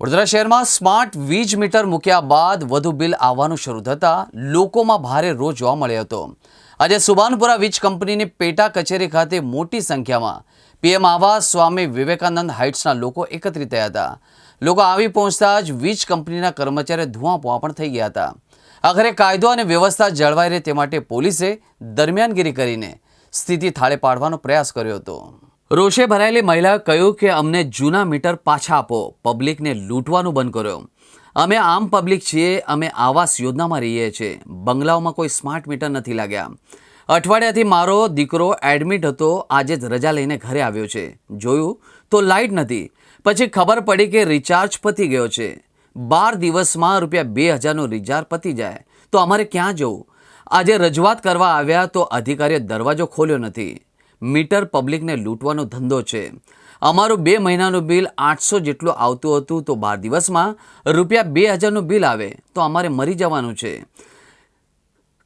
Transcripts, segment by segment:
વડોદરા શહેરમાં સ્માર્ટ વીજ મીટર મૂક્યા બાદ વધુ બિલ આવવાનું શરૂ થતાં લોકોમાં ભારે રોજ જોવા મળ્યો હતો. આજે સુભાનપુરા વીજ કંપનીની પેટા કચેરી ખાતે મોટી સંખ્યામાં પીએમ આવાસ, સ્વામી વિવેકાનંદ હાઇટ્સના લોકો એકત્રિત થયા હતા. લોકો આવી પહોંચતા જ વીજ કંપનીના કર્મચારીઓ ધુઆપુઆ પણ થઈ ગયા હતા. આખરે કાયદો અને વ્યવસ્થા જળવાઈ રહે તે માટે પોલીસે દરમિયાનગીરી કરીને સ્થિતિ થાળે પાડવાનો પ્રયાસ કર્યો હતો. રોષે ભરાયેલી મહિલાએ કહ્યું કે અમને જૂના મીટર પાછા આપો. પબ્લિકને લૂંટવાનું બંધ કર્યો. અમે આમ પબ્લિક છીએ, અમે આવાસ યોજનામાં રહીએ છીએ. બંગલાઓમાં કોઈ સ્માર્ટ મીટર નથી લાગ્યા. અઠવાડિયાથી મારો દીકરો એડમિટ હતો, આજે જ રજા લઈને ઘરે આવ્યો છે. જોયું તો લાઇટ નથી. પછી ખબર પડી કે રિચાર્જ પતી ગયો છે. બાર દિવસમાં રૂપિયા બે હજારનું રિચાર્જ પતી જાય. તો અમારે ક્યાં જવું? આજે રજૂઆત કરવા આવ્યા તો અધિકારીએ દરવાજો ખોલ્યો નથી. મીટર પબ્લિકને લૂંટવાનો ધંધો છે. અમારું બે મહિનાનું બિલ આઠસો જેટલું આવતું હતું તો બાર દિવસમાં રૂપિયા બે હજારનું બિલ આવે તો અમારે મરી જવાનું છે.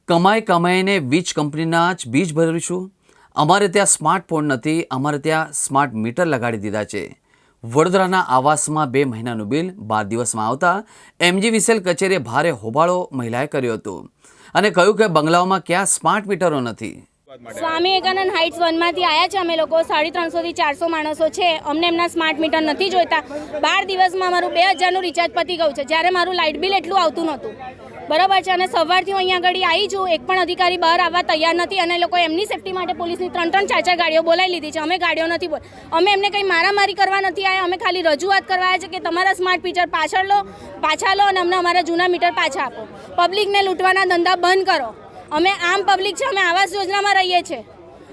કમાઈ કમાઈને વીજ કંપનીના જ બીજ ભરીશું. અમારે ત્યાં સ્માર્ટફોન નથી, અમારે ત્યાં સ્માર્ટ મીટર લગાડી દીધા છે. વડોદરાના આવાસમાં બે મહિનાનું બિલ બાર દિવસમાં આવતા એમજી વિસેલ કચેરીએ ભારે હોબાળો મહિલાએ કર્યો હતો. અને કહ્યું કે બંગલાઓમાં ક્યાં સ્માર્ટ મીટરો નથી. સ્વામી વિવેકાનંદ હાઇટ્સ વનમાંથી આવ્યા છે. અમે લોકો સાડી ત્રણસોથી ચારસો માણસો છે. અમને એમના સ્માર્ટ મીટર નથી જોઈતા. બાર દિવસમાં મારું બે હજારનું રિચાર્જ પતી ગયું છે. જ્યારે મારું લાઇટ બિલ એટલું આવતું નહોતું. બરાબર છે? અને સવારથી હું અહીંયા આગળ આવી છું. એક પણ અધિકારી બહાર આવવા તૈયાર નથી અને લોકો એમની સેફટી માટે પોલીસની ત્રણ ત્રણ ચાર ચાર ગાડીઓ બોલાવી લીધી છે. અમે ગાડીઓ નથી બોલ અમે એમને કંઈ મારામારી કરવા નથી આવ્યા અમે ખાલી રજૂઆત કરવા આવ્યા છે કે તમારા સ્માર્ટ મીટર પાછળ લો પાછા લો અને અમને અમારા જૂના મીટર પાછા આપો. પબ્લિકને લૂંટવાના ધંધા બંધ કરો. અમે આમ પબ્લિક છે, અમે આવાસ યોજનામાં રહીએ છીએ.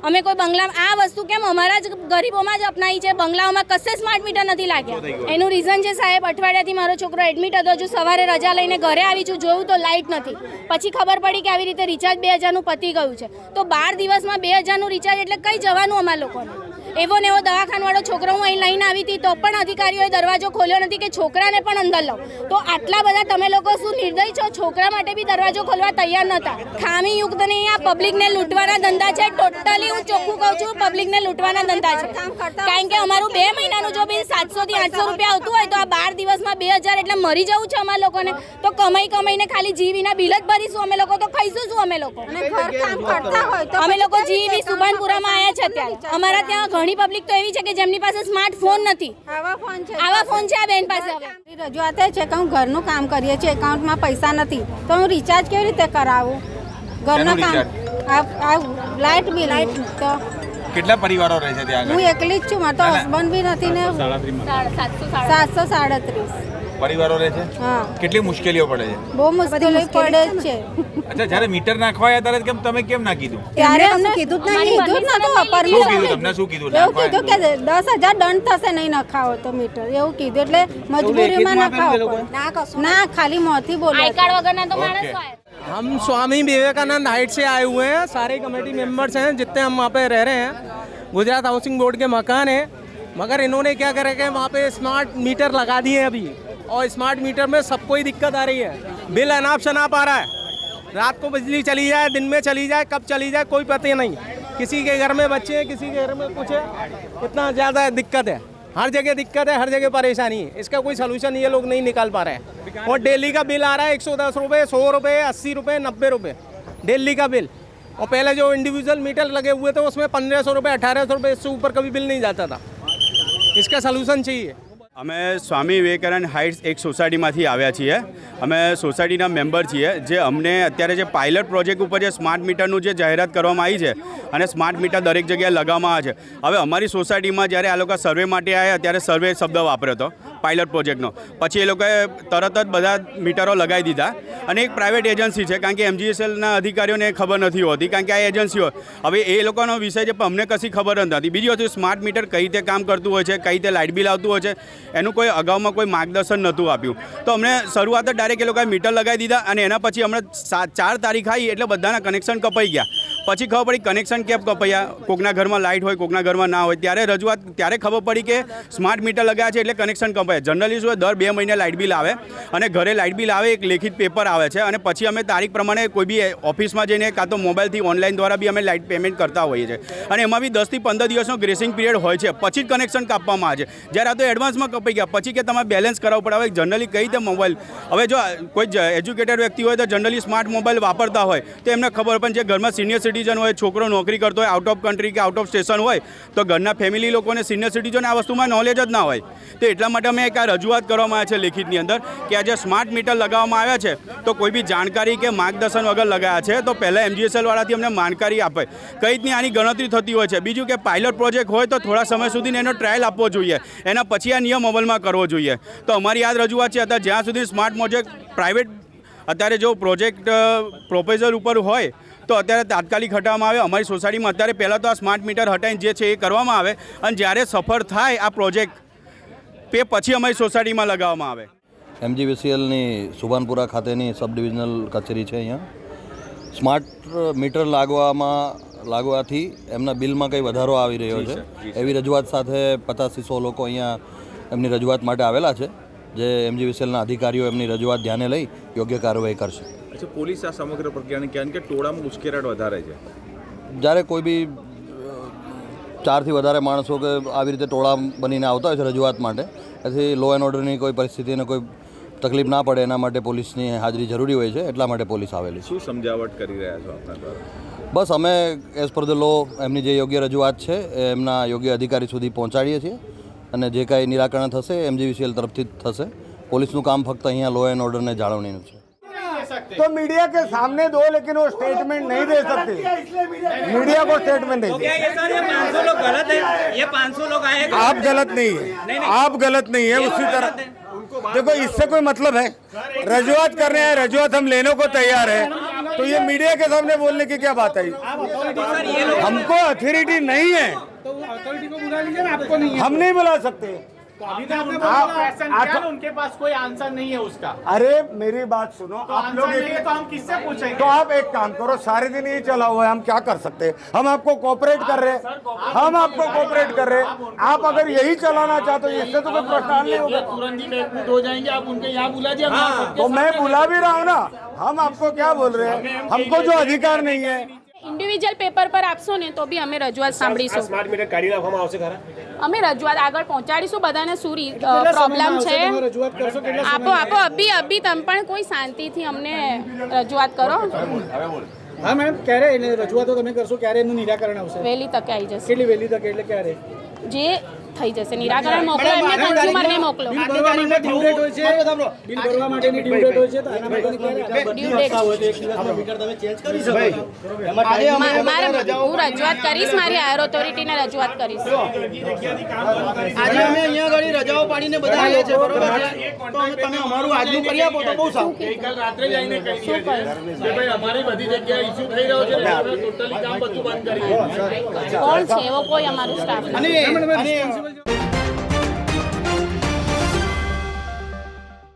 અમે કોઈ બંગલા, આ વસ્તુ કેમ અમારા જ ગરીબોમાં જ અપનાવી છે? બંગલાઓમાં કશે સ્માર્ટ મીટર નથી લાગ્યા. એનું રીઝન છે સાહેબ, અઠવાડિયાથી મારો છોકરો એડમિટ હતો, હજુ સવારે રજા લઈને ઘરે આવી છું, જોયું તો લાઇટ નથી. પછી ખબર પડી કે આવી રીતે રિચાર્જ બે હજારનું પતી ગયું છે. તો બાર દિવસમાં બે હજારનું રિચાર્જ એટલે કઈ જવાનું અમારા લોકોને? એવો ને એવો દવાખાનવાળો છોકરો હું અહીં લઈને આવી હતી તો પણ અધિકારીઓએ દરવાજો ખોલ્યો નથી કે છોકરાને પણ અંદર લો તો આટલા બધા તમે લોકો શું નિર્દય છો? છોકરા માટે બી દરવાજો ખોલવા તૈયાર નહોતા. ખામીયુક્ત નહીં આ પબ્લિકને લૂંટવાના ધંધા છે. ટોટલી હું ચોખ્ખું કહું છું પબ્લિકને લૂંટવાના ધંધા છે. કારણ કે અમારું બે મહિનાનું જો બિલ સાતસો થી આઠસો રૂપિયા આવતું હોય તો આ બાર દિવસમાં બે હજાર એટલે મરી જવું છે અમારા લોકોને. તો કમાઈ કમાઈને ખાલી જીવીના બિલ જ ભરીશું અમે લોકો તો ખાઈશું શું અમે લોકો? અમે લોકો જીવી સુભાનપુરામાં આવ્યા છે અત્યારે. અમારા ત્યાં ઘણી પબ્લિક તો એવી છે કે જેમની પાસે સ્માર્ટફોન નથી. આવા ફોન છે. આવા ફોન છે આ બેન પાસે હવે. રજૂઆત એ છે કે હું ઘરનું કામ કરીએ છીએ એકાઉન્ટમાં પૈસા નથી. તો હું રિચાર્જ કેવી રીતે કરાવું? ઘરનું કામ લાઇટ આ લાઇટ બિલ તો. કેટલા પરિવારો રહે છે ત્યાં હું એકલી જ છું મારે તો હસબન્ડ બી નથી ને સાતસો સાડત્રીસ. પરિવારો રહે છે હા કેટલી મુશ્કેલીઓ પડે છે બહુ મુશ્કેલી પડે જ છે અચ્છા જ્યારે મીટર નાખવા આવ્યા ત્યારે કેમ તમે કેમ ના કીધું ત્યારે અમને કીધું જ નહીં કીધું જ નતું શું પરમિશન કીધું તમને શું કીધું એવું નાખવા કીધું કે દસ હજાર દંડ થશે નહીં નખાવો તો મીટર એવું કીધું એટલે મજબૂરીમાં નખાવો પડે ના ખાલી મોંથી બોલે આઈ કાર્ડ વગરના તો માણસ Okay. હોય हम स्वामी विवेकानंद हाइट से आए हुए हैं सारे कमेटी मेंबर्स हैं जितने हम वहाँ पे रह रहे हैं गुजरात हाउसिंग बोर्ड के मकान हैं मगर इन्होंने क्या करा कि वहाँ पे स्मार्ट मीटर लगा दिए हैं अभी और स्मार्ट मीटर में सबको ही दिक्कत आ रही है। बिल अनाप शनाप आ रहा है। रात को बिजली चली जाए, दिन में चली जाए, कब चली जाए, कोई पता नहीं। किसी के घर में बच्चे हैं, किसी के घर में कुछ है, इतना ज़्यादा दिक्कत है। हर जगह दिक्कत है, हर जगह परेशानी है। इसका कोई सोल्यूशन ये लोग नहीं निकाल पा रहे हैं। और डेली का बिल आ रहा है एक सौ दस रुपये सौ रुपये अस्सी रुपये नब्बे रुपये डेली का बिल। और पहले जो इंडिविजुअल मीटर लगे हुए थे, उसमें पंद्रह सौ रुपये अठारह सौ रुपये इससे ऊपर कभी बिल नहीं जाता था। इसका सोल्यूशन चाहिए। અમે સ્વામી વિવેકાનંદ હાઇટ્સ એક સોસાયટીમાંથી આવ્યા છીએ. અમે સોસાયટીના મેમ્બર છીએ. જે અમને અત્યારે જે પાયલટ પ્રોજેક્ટ ઉપર જે સ્માર્ટ મીટરનું જે જાહેરાત કરવામાં આવી છે અને સ્માર્ટ મીટર દરેક જગ્યાએ લગાવવામાં આવે છે. હવે અમારી સોસાયટીમાં જ્યારે આ લોકો સર્વે માટે આવ્યા ત્યારે સર્વે શબ્દ વાપર્યો હતો. પાયલટ પ્રોજેક્ટનો પછી એ લોકોએ તરત જ બધા મીટરો લગાવી દીધા. અને એક પ્રાઇવેટ એજન્સી છે, કારણ કે એમજીએસએલના અધિકારીઓને ખબર નથી હોતી, કારણ કે આ એજન્સીઓ હવે એ લોકોનો વિષય છે, પણ અમને કશી ખબર જ નથી. બીજી વસ્તુ સ્માર્ટ મીટર કઈ રીતે કામ કરતું હોય છે, કઈ રીતે લાઇટ બિલ આવતું હોય છે, એનું કોઈ અગાઉમાં કોઈ માર્ગદર્શન નહોતું આપ્યું. તો અમને શરૂઆત જ ડાયરેક્ટ એ લોકોએ મીટર લગાવી દીધા અને એના પછી હમણાં ચાર તારીખ આવી એટલે બધાના કનેક્શન કપાઈ ગયા. પછી ખબર પડી કનેક્શન કેમ કપાયા કોકના ઘરમાં લાઇટ હોય, કોકના ઘરમાં ના હોય. ત્યારે રજૂઆત, ત્યારે ખબર પડી કે સ્માર્ટ મીટર લગાવ્યા છે એટલે કનેક્શન કપાયા જનરલી શું દર બે મહિને લાઇટ બિલ આવે અને ઘરે લાઇટ બિલ આવે, એક લેખિત પેપર આવે છે. અને પછી અમે તારીખ પ્રમાણે કોઈ બી ઓફિસમાં જઈને કાં તો મોબાઈલથી ઓનલાઈન દ્વારા બી અમે લાઇટ પેમેન્ટ કરતા હોઈએ છીએ. અને એમાં બી દસથી પંદર દિવસનો ગ્રેસિંગ પીરિયડ હોય છે. પછી જ કનેક્શન કાપવામાં આવે છે. જ્યારે આ તો એડવાન્સમાં કપાઈ ગયા. પછી કે તમારે બેલેન્સ કરાવવું પડે. હવે જનરલી કઈ રીતે મોબાઈલ હવે જો કોઈ એજ્યુકેટેડ વ્યક્તિ હોય તો જનરલી સ્માર્ટ મોબાઈલ વાપરતા હોય તો એમને ખબર પણ જે ઘરમાં સિનિયર સિટીઝન હોય, છોકરો નોકરી કરતો હોય આઉટ ઓફ કન્ટ્રી કે આઉટ ઓફ સ્ટેશન હોય, તો ઘરના ફેમિલી લોકોને સિનિયર સિટીઝન આ વસ્તુમાં નોલેજ જ ના હોય. તો એટલા માટે અમે એક આ રજૂઆત કરવામાં આવે છે લેખિતની અંદર કે આ જે સ્માર્ટ મીટર લગાવવામાં આવ્યા છે, તો કોઈ બી જાણકારી કે માર્ગદર્શન વગર લગાવ્યા છે, તો પહેલાં એમજીએસએલવાળાથી અમને માનકારી આપે. કઈ રીતની આની ગણતરી થતી હોય છે. બીજું કે પાયલોટ પ્રોજેક્ટ હોય તો થોડા સમય સુધી એનો ટ્રાયલ આપવો જોઈએ. એના પછી આ નિયમ અમલમાં કરવો જોઈએ. તો અમારી યાદ રજૂઆત છે, અત્યારે જ્યાં સુધી સ્માર્ટ પ્રોજેક્ટ પ્રાઇવેટ અત્યારે જો પ્રોજેક્ટ પ્રોપોઝલ ઉપર હોય તો અત્યારે તાત્કાલિક હટાવવામાં આવે. અમારી સોસાયટીમાં અત્યારે પહેલાં તો આ સ્માર્ટ મીટર હટાવીને જે છે એ કરવામાં આવે. અને જ્યારે સફળ થાય આ પ્રોજેક્ટ તે પછી અમારી સોસાયટીમાં લગાવવામાં આવે. એમજીવીસીએલની સુભાનપુરા ખાતેની સબ ડિવિઝનલ કચેરી છે અહીંયા. સ્માર્ટ મીટર લાગવામાં લાગવાથી એમના બિલમાં કંઈ વધારો આવી રહ્યો છે. એવી રજૂઆત સાથે પચાસથી સો લોકો અહીંયા એમની રજૂઆત માટે આવેલા છે. જે એમજીવીસીએલના અધિકારીઓ એમની રજૂઆત ધ્યાને લઈ યોગ્ય કાર્યવાહી કરશે. અચ્છા પોલીસ આ સમગ્ર પ્રક્રિયાને કારણ કે ટોળામાં ઉશ્કેરાટ વધારે છે. જ્યારે કોઈ બી ચારથી વધારે માણસો કે આવી રીતે ટોળા બનીને આવતા હોય છે રજૂઆત માટે એથી લો એન્ડ ઓર્ડરની કોઈ પરિસ્થિતિને કોઈ તકલીફ ના પડે એના માટે પોલીસની હાજરી જરૂરી હોય છે એટલા માટે પોલીસ આવેલી છે. શું સમજાવટ કરી રહ્યા છો આપના દ્વારા? બસ અમે એઝ પર ધ લો એમની જે યોગ્ય રજૂઆત છે એ એમના યોગ્ય અધિકારી સુધી પહોંચાડીએ છીએ અને જે કાંઈ નિરાકરણ થશે એમજીવીસીએલ તરફથી જ થશે. પોલીસનું કામ ફક્ત અહીંયા લો એન્ડ ઓર્ડરને જાળવણીનું છે. तो मीडिया के सामने दो लेकिन वो स्टेटमेंट नहीं दे सकते। मीडिया को स्टेटमेंट नहीं दे ये ये लोग गलत है ये 500 लोग आए आप गलत नहीं है। आप गलत नहीं है उसी तरह। देखो इससे कोई मतलब है। रजुआत कर रहे हैं रजुआत हम लेने को तैयार है। तो ये मीडिया के सामने बोलने की क्या बात आई हमको अथॉरिटी नहीं है। हम नहीं बुला सकते। आप- उनके पास कोई आंसर नहीं है उसका। अरे मेरी बात सुनो तो आप लोग एक तो हम किससे पूछेंगे? तो आप एक काम करो सारे दिन ये चला हुआ है हम क्या कर सकते हैं? हम आपको कोऑपरेट कर रहे हैं। हम आपको कोऑपरेट कर रहे हैं। आप अगर यही चलाना चाहते हो इससे तो कोई प्रश्न नहीं होगा। तुरंत ही हो जाएँगे आप उनके यहाँ बुला दिया सकते तो मैं बुला भी रहा हूँ ना। हम आपको क्या बोल रहे हैं? हमको जो अधिकार नहीं है। ઇન્ડિવિજ્યુઅલ પેપર પર આપશો ને તો બી અમે રજૂઆત સાંભળીશું. સ્માર્ટ મીટર કાઢી નાખવામાં આવશે ખરા? અમે રજૂઆત આગળ પહોંચાડીશું બધાને શું પ્રોબ્લેમ છે? આપો આપો અભી અભી તમે પણ કોઈ શાંતિથી અમને રજૂઆત કરો. હા મેડમ ક્યારે એને રજૂઆતો તમે કરશો? ક્યારે એનું નિરાકરણ આવશે? વહેલી તકે આવી જશે. કેટલી વહેલી તકે? એટલે ક્યારે? જે થઈ જશે. નિરાકરણ મોકલો એમને કન્ઝ્યુમરને મોકલો. હું રજૂઆત કરીશ મારી હાયર ઓથોરિટીને રજૂઆત કરીશ. આજે અમે અહીંયા આગળ રજાઓ પાડીને બધા આવ્યા છે બરોબર છે? તો અમે તમે અમારું આજનું કરી આપો તો બહુ સારું. ગઈકાલ રાત્રે જઈને આવીને કહી દઈએ છે કે ભાઈ અમારી બધી જગ્યાએ ઇશ્યુ થઈ રહ્યો છે ટોટલી કામ બધું બંધ કરી કોણ છે? એવો કોઈ અમારું સ્ટાફ અને અને